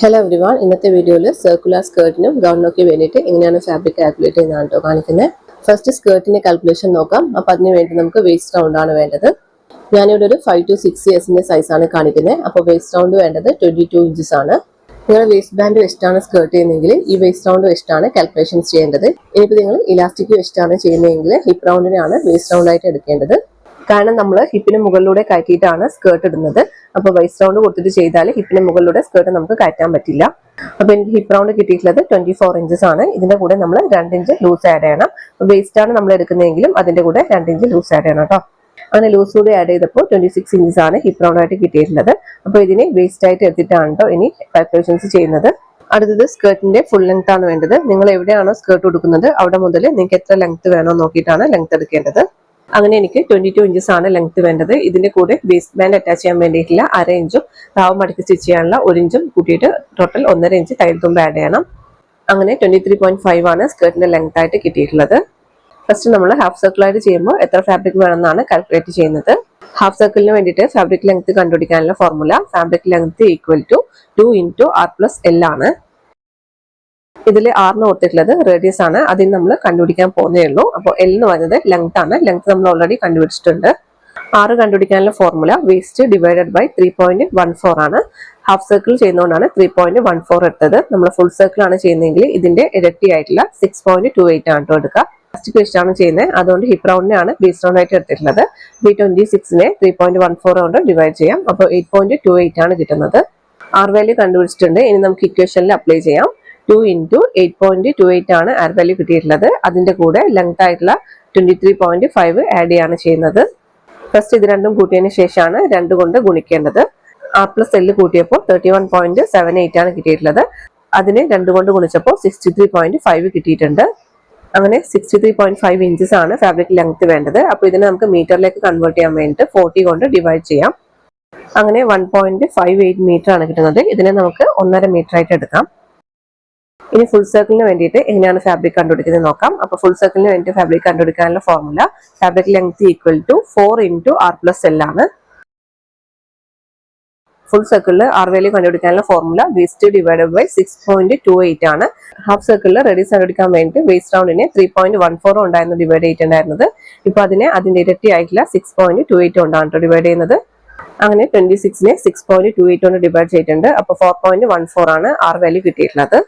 Hello everyone ഇന്നത്തെ വീഡിയോയിൽ circular സ്കേർട്ടിനും ഗൗണിനൊക്കെ വേണ്ടിയിട്ട് എങ്ങനെയാണ് ഫാബ്രിക് കാൽക്കുലേറ്റ് ചെയ്യുന്നതാണ് കേട്ടോ കാണിക്കുന്നത് ഫസ്റ്റ് സ്കേർട്ടിന്റെ കാൽക്കുലേഷൻ നോക്കാം. അപ്പോൾ അതിന് വേണ്ടി നമുക്ക് വേസ്റ്റ് റൗണ്ട് ആണ് വേണ്ടത്. ഞാനിവിടെ ഒരു ഫൈവ് ടു സിക്സ് ഇയേഴ്സിന്റെ സൈസാണ് കാണിക്കുന്നത് അപ്പോൾ വേസ്റ്റ് റൗണ്ട് വേണ്ടത് ട്വന്റി ടു ഇഞ്ചസ് ആണ്. നിങ്ങൾ വേസ്റ്റ് ബാൻഡ് വെച്ചിട്ടാണ് സ്കേർട്ട് ചെയ്യുന്നതെങ്കിൽ ഈ വേസ്റ്റ് റൗണ്ട് വെച്ചിട്ടാണ് കാൽക്കുലേഷൻസ് ചെയ്യേണ്ടത്. ഇനിയിപ്പോൾ നിങ്ങൾ ഇലാസ്റ്റിക് വെച്ചിട്ടാണ് ചെയ്യുന്നതെങ്കിൽ ഹിപ്പ് റൗണ്ടിനാണ് വേസ്റ്റ് റൗണ്ടായിട്ട് എടുക്കേണ്ടത്. കാരണം നമ്മൾ ഹിപ്പിന് മുകളിലൂടെ കയറ്റിയിട്ടാണ് സ്കേർട്ട് ഇടുന്നത്. അപ്പോൾ വൈസ് റൗണ്ട് കൊടുത്തിട്ട് ചെയ്താൽ ഹിപ്പിന് മുകളിലൂടെ സ്കേർട്ട് നമുക്ക് കയറ്റാൻ പറ്റില്ല. അപ്പോൾ എനിക്ക് ഹിപ്പ് റൗണ്ട് കിട്ടിയിട്ടുള്ളത് ട്വന്റി ഫോർ ഇഞ്ചസ് ആണ്. ഇതിന്റെ കൂടെ നമ്മൾ രണ്ട് ഇഞ്ച് ലൂസ് ആഡ് ചെയ്യണം. വേസ്റ്റ് ആണ് നമ്മൾ എടുക്കുന്നതെങ്കിലും അതിന്റെ കൂടെ രണ്ട് ഇഞ്ച് ലൂസ് ആഡ് ചെയ്യണം കേട്ടോ. അങ്ങനെ ലൂസ് കൂടി ആഡ് ചെയ്തപ്പോൾ ട്വന്റി സിക്സ് ഇഞ്ചസ് ആണ് ഹിപ്പ് റൗണ്ട് ആയിട്ട് കിട്ടിയിട്ടുള്ളത്. അപ്പോൾ ഇതിനെ വേസ്റ്റ് ആയിട്ട് എടുത്തിട്ടാണ് കേട്ടോ ഇനി കാൽക്കുലേഷൻസ് ചെയ്യുന്നത്. അടുത്തത് സ്കേർട്ടിന്റെ ഫുൾ ലെങ്ത് ആണ് വേണ്ടത്. നിങ്ങൾ എവിടെയാണോ സ്കേർട്ട് കൊടുക്കുന്നത് അവിടെ മുതൽ നിങ്ങൾക്ക് എത്ര ലെങ്ത് വേണോ നോക്കിയിട്ടാണ് ലെങ്ത് എടുക്കേണ്ടത്. അങ്ങനെ എനിക്ക് ട്വന്റി ടു ഇഞ്ചസ് ആണ് ലെങ്ത് വേണ്ടത്. ഇതിന്റെ കൂടെ ബേസ് ബാൻഡ് അറ്റാച്ച് ചെയ്യാൻ വേണ്ടിയിട്ടുള്ള അര ഇഞ്ചും താവ് മടക്കി സ്റ്റിച്ച് ചെയ്യാനുള്ള ഒരു ഇഞ്ചും കൂട്ടിയിട്ട് ടോട്ടൽ ഒന്നര ഇഞ്ച് തയ്യൽ തുമ്പ് ആഡ് ചെയ്യണം. അങ്ങനെ ട്വന്റി ത്രീ പോയിന്റ് ഫൈവ് ആണ് സ്കേർട്ടിന്റെ ലെങ്ത് ആയിട്ട് കിട്ടിയിട്ടുള്ളത്. ഫസ്റ്റ് നമ്മൾ ഹാഫ് സർക്കിൾ ആയിട്ട് ചെയ്യുമ്പോൾ എത്ര ഫാബ്രിക് വേണമെന്നാണ് കാൽക്കുലേറ്റ് ചെയ്യുന്നത്. ഹാഫ് സർക്കിളിന് വേണ്ടിയിട്ട് ഫാബ്രിക് ലെങ്ത് കണ്ടുപിടിക്കാനുള്ള formula fabric length equal to two into R plus L ആണ്. ഇതിൽ ആറിന് കൊടുത്തിട്ടുള്ളത് റേഡിയസ് ആണ്. അതിന് നമ്മൾ കണ്ടുപിടിക്കാൻ പോകുന്നേ ഉള്ളൂ. അപ്പോൾ എൽ എന്ന് പറയുന്നത് ലെങ്ത് ആണ്. ലെങ്ത് നമ്മൾ ഓൾറെഡി കണ്ടുപിടിച്ചിട്ടുണ്ട്. ആറ് കണ്ടുപിടിക്കാനുള്ള formula waist divided by three point one four ആണ്. ഹാഫ് സർക്കിൾ ചെയ്യുന്നതുകൊണ്ടാണ് ത്രീ പോയിന്റ് വൺ ഫോർ എടുത്തത്. നമ്മൾ ഫുൾ സർക്കിൾ ആണ് ചെയ്യുന്നതെങ്കിൽ ഇതിന്റെ ഇരട്ടി ആയിട്ടുള്ള സിക്സ് പോയിന്റ് ടു എയ്റ്റ് ആണ് കേട്ടോ എടുക്കുക. ക്വസ്റ്റ് ആണ് ചെയ്യുന്നത്. അതുകൊണ്ട് ഹിപ്പ് റൗണ്ടിനാണ് ബേസ് റൗണ്ട് ആയിട്ട് എടുത്തിട്ടുള്ളത്. ബി ട്വന്റി സിക്സിനെ ത്രീ പോയിന്റ് വൺ ഫോർ കൊണ്ട് ഡിവൈഡ് ചെയ്യാം. അപ്പോൾ എയ്റ്റ് പോയിന്റ് ടു എയ്റ്റ് ആണ് കിട്ടുന്നത്. ആർ വാല്യൂ കണ്ടുപിടിച്ചിട്ടുണ്ട്. ഇനി നമുക്ക് ഇക്വേഷനിൽ അപ്ലൈ ചെയ്യാം. Two into eight point two eight ആണ് ആർ വാല്യൂ കിട്ടിയിട്ടുള്ളത്. അതിന്റെ കൂടെ ലെങ്ത് ആയിട്ടുള്ള twenty three point five add ചെയ്യാണ് ചെയ്യുന്നത്. ഫസ്റ്റ് ഇത് രണ്ടും കൂട്ടിയതിന് ശേഷമാണ് രണ്ട് കൊണ്ട് ഗുണിക്കേണ്ടത്. R plus L കൂട്ടിയപ്പോൾ thirty one point seven eight ആണ് കിട്ടിയിട്ടുള്ളത്. അതിന് രണ്ട് കൊണ്ട് ഗുണിച്ചപ്പോൾ സിക്സ്റ്റി ത്രീ പോയിന്റ് ഫൈവ് കിട്ടിയിട്ടുണ്ട്. അങ്ങനെ sixty three point five inches ആണ് ഫാബ്രിക് ലെങ്ത് വേണ്ടത്. അപ്പോൾ ഇതിനെ നമുക്ക് മീറ്ററിലേക്ക് കൺവേർട്ട് ചെയ്യാൻ വേണ്ടിയിട്ട് ഫോർട്ടി കൊണ്ട് ഡിവൈഡ് ചെയ്യാം. അങ്ങനെ one point five eight metre ആണ് കിട്ടുന്നത്. ഇതിനെ നമുക്ക് ഒന്നര മീറ്റർ ആയിട്ട് എടുക്കാം. ഇനി ഫുൾ സർക്കിളിന് വേണ്ടിയിട്ട് എങ്ങനെയാണ് ഫാബ്രിക് കണ്ടുപിടിക്കുന്നത് നോക്കാം. അപ്പോൾ ഫുൾ സർക്കിളിന് വേണ്ടി ഫാബ്രിക് കണ്ടുപിടിക്കാനുള്ള formula fabric length equal to four into R plus L ആണ്. ഫുൾ സർക്കിളിൽ ആർ വാല്യൂ കണ്ടുപിടിക്കാനുള്ള formula waist divided by six point two eight ആണ്. ഹാഫ് സർക്കിളിൽ റെഡീസ് കണ്ടുപിടിക്കാൻ വേണ്ടി വേസ്റ്റ് റൗണ്ടിനെ ത്രീ പോയിന്റ് വൺ ഫോർ ഉണ്ടായിരുന്നു ഡിവൈഡ് ചെയ്തിട്ടുണ്ടായിരുന്നത്. ഇപ്പൊ അതിനെ അതിന്റെ ഇരട്ടി ആയിട്ടുള്ള സിക്സ് പോയിന്റ് ടു എയ്റ്റ് കൊണ്ടാണ് ഡിവൈഡ് ചെയ്യുന്നത്. അങ്ങനെ ട്വന്റി സിക്സിനെ സിക്സ് പോയിന്റ് ടു എയ്റ്റ് കൊണ്ട് ഡിവൈഡ് ചെയ്തിട്ടുണ്ട്. അപ്പോൾ ഫോർ പോയിന്റ് വൺ ഫോർ ആണ് ആർ വാല്യൂ കിട്ടിയിട്ടുള്ളത്.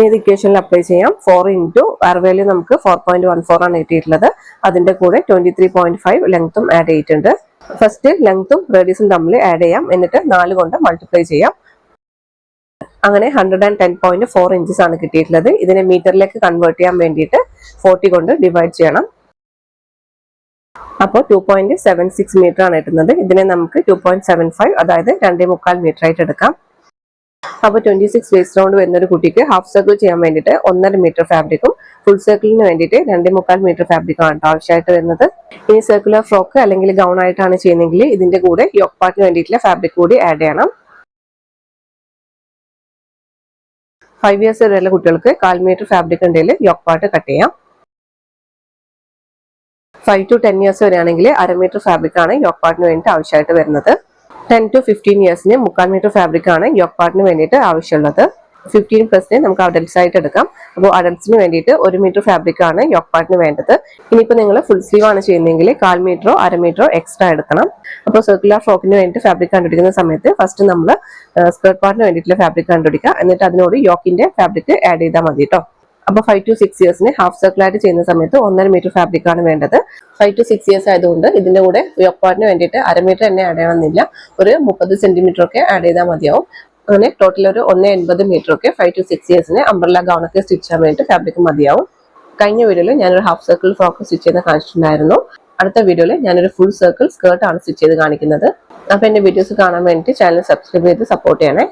ഇത് ഇക്വേഷനിൽ അപ്ലൈ ചെയ്യാം. ഫോർ ഇന്റു ആർ വാല്യൂ നമുക്ക് ഫോർ പോയിന്റ് വൺ ഫോർ ആണ് കിട്ടിയിട്ടുള്ളത്. അതിന്റെ കൂടെ ട്വന്റി ത്രീ പോയിന്റ് ഫൈവ് ലെങ്ത്തും ആഡ് ചെയ്തിട്ടുണ്ട്. ഫസ്റ്റ് ലെങ്ത്തും റേഡിയസും തമ്മിൽ ആഡ് ചെയ്യാം. എന്നിട്ട് നാല് കൊണ്ട് മൾട്ടിപ്ലൈ ചെയ്യാം. അങ്ങനെ hundred and ten point four inches ആണ് കിട്ടിയിട്ടുള്ളത്. ഇതിനെ മീറ്ററിലേക്ക് കൺവേർട്ട് ചെയ്യാൻ വേണ്ടിയിട്ട് ഫോർട്ടി കൊണ്ട് ഡിവൈഡ് ചെയ്യണം. അപ്പോൾ two point seven six metre ആണ് കിട്ടുന്നത്. ഇതിനെ നമുക്ക് ടു പോയിന്റ് സെവൻ ഫൈവ് അതായത് രണ്ടേ മുക്കാൽ മീറ്റർ ആയിട്ട് എടുക്കാം. അപ്പോൾ ട്വന്റി സിക്സ് വേസ്റ്റ് റൗണ്ട് വരുന്ന ഒരു കുട്ടിക്ക് ഹാഫ് സർക്കിൾ ചെയ്യാൻ വേണ്ടിയിട്ട് ഒന്നര മീറ്റർ ഫാബ്രിക്കും ഫുൾ സർക്കിളിന് വേണ്ടിയിട്ട് രണ്ടേ മുക്കാൽ മീറ്റർ ഫാബ്രിക്കും ആണ് ആവശ്യമായിട്ട് വരുന്നത്. ഇനി സർക്കുലർ ഫ്രോക്ക് അല്ലെങ്കിൽ ഗൗൺ ആയിട്ടാണ് ചെയ്യുന്നതെങ്കിൽ ഇതിന്റെ കൂടെ യോക്ക് പാർട്ടിന് വേണ്ടിയിട്ടുള്ള ഫാബ്രിക് കൂടി ആഡ് ചെയ്യണം. ഫൈവ് ഇയേഴ്സ് വരെയുള്ള കുട്ടികൾക്ക് കാൽ മീറ്റർ ഫാബ്രിക് ഉണ്ടെങ്കിൽ യോക്ക് പാർട്ട് കട്ട് ചെയ്യാം. ഫൈവ് ടു ടെൻ ഇയേഴ്സ് വരെയാണെങ്കിൽ അര മീറ്റർ ഫാബ്രിക് ആണ് യോക്ക് പാർട്ടിന് വേണ്ടിയിട്ട് ആവശ്യമായിട്ട് വരുന്നത്. ടെൻ ടു ഫിഫ്റ്റീൻ ഇയേഴ്സിന് മുക്കാൽ മീറ്റർ ഫാബ്രിക് ആണ് യോക്ക് പാർട്ടിന് വേണ്ടിയിട്ട് ആവശ്യമുള്ളത്. ഫിഫ്റ്റീൻ പ്ലസിന് നമുക്ക് അഡൽട്സ് ആയിട്ട് എടുക്കാം. അപ്പോൾ അഡൽട്സിന് വേണ്ടിയിട്ട് ഒരു മീറ്റർ ഫാബ്രിക് ആണ് യോക്ക് പാർട്ടിന് വേണ്ടത്. ഇനിയിപ്പോൾ നിങ്ങൾ ഫുൾ സ്ലീവ് ആണ് ചെയ്യുന്നതെങ്കിൽ കാൽ മീറ്ററോ അര മീറ്ററോ എക്സ്ട്രാ എടുക്കണം. അപ്പോൾ സർക്കുലർ ഫ്രോക്കിന് വേണ്ടിയിട്ട് ഫാബ്രിക് കണ്ടുപിടിക്കുന്ന സമയത്ത് ഫസ്റ്റ് നമ്മൾ സ്കേർട്ട് പാർട്ടിന് വേണ്ടിയിട്ടുള്ള ഫാബ്രിക് കണ്ടുപിടിക്കുക. എന്നിട്ട് അതിനോട് യോക്കിന്റെ ഫാബ്രിക് ആഡ് ചെയ്താൽ മതി കേട്ടോ അപ്പൊ ഫൈവ് ടു സിക്സ് ഇയേഴ്സിന് ഹാഫ് സർക്കിൾ ആയിട്ട് ചെയ്യുന്ന സമയത്ത് ഒന്നര മീറ്റർ ഫാബ്രിക് ആണ് വേണ്ടത്. ഫൈവ് ടു സിക്സ് ഇയേഴ്സ് ആയതുകൊണ്ട് ഇതിന്റെ കൂടെ യോപ്പാറിന് വേണ്ടിയിട്ട് അര മീറ്റർ തന്നെ ആഡ് ചെയ്യണമെന്നില്ല. ഒരു മുപ്പത് സെന്റിമീറ്റർ ഒക്കെ ആഡ് ചെയ്താൽ മതിയാവും. അങ്ങനെ ടോട്ടൽ ഒരു ഒന്ന് എൺപത് മീറ്റർ ഒക്കെ ഫൈവ് ടു സിക്സ് ഇയേഴ്സിന് അമ്പ്രല്ല ഗൗൺ ഒക്കെ സ്റ്റിച്ച് ചെയ്യാൻ വേണ്ടിയിട്ട് ഫാബ്രിക് മതിയാവും. കഴിഞ്ഞ വീഡിയോയിൽ ഞാനൊരു ഹാഫ് സർക്കിൾ ഫ്രോക്ക് സ്റ്റിച്ച് ചെയ്ത് കാണിച്ചിട്ടുണ്ടായിരുന്നു. അടുത്ത വീഡിയോയിൽ ഞാനൊരു ഫുൾ സർക്കിൾ സ്കേർട്ട് ആണ് സ്റ്റിച്ച് ചെയ്ത് കാണിക്കുന്നത്. അപ്പോൾ എന്റെ വീഡിയോസ് കാണാൻ വേണ്ടിയിട്ട് ചാനൽ സബ്സ്ക്രൈബ് ചെയ്ത് സപ്പോർട്ട് ചെയ്യണേ.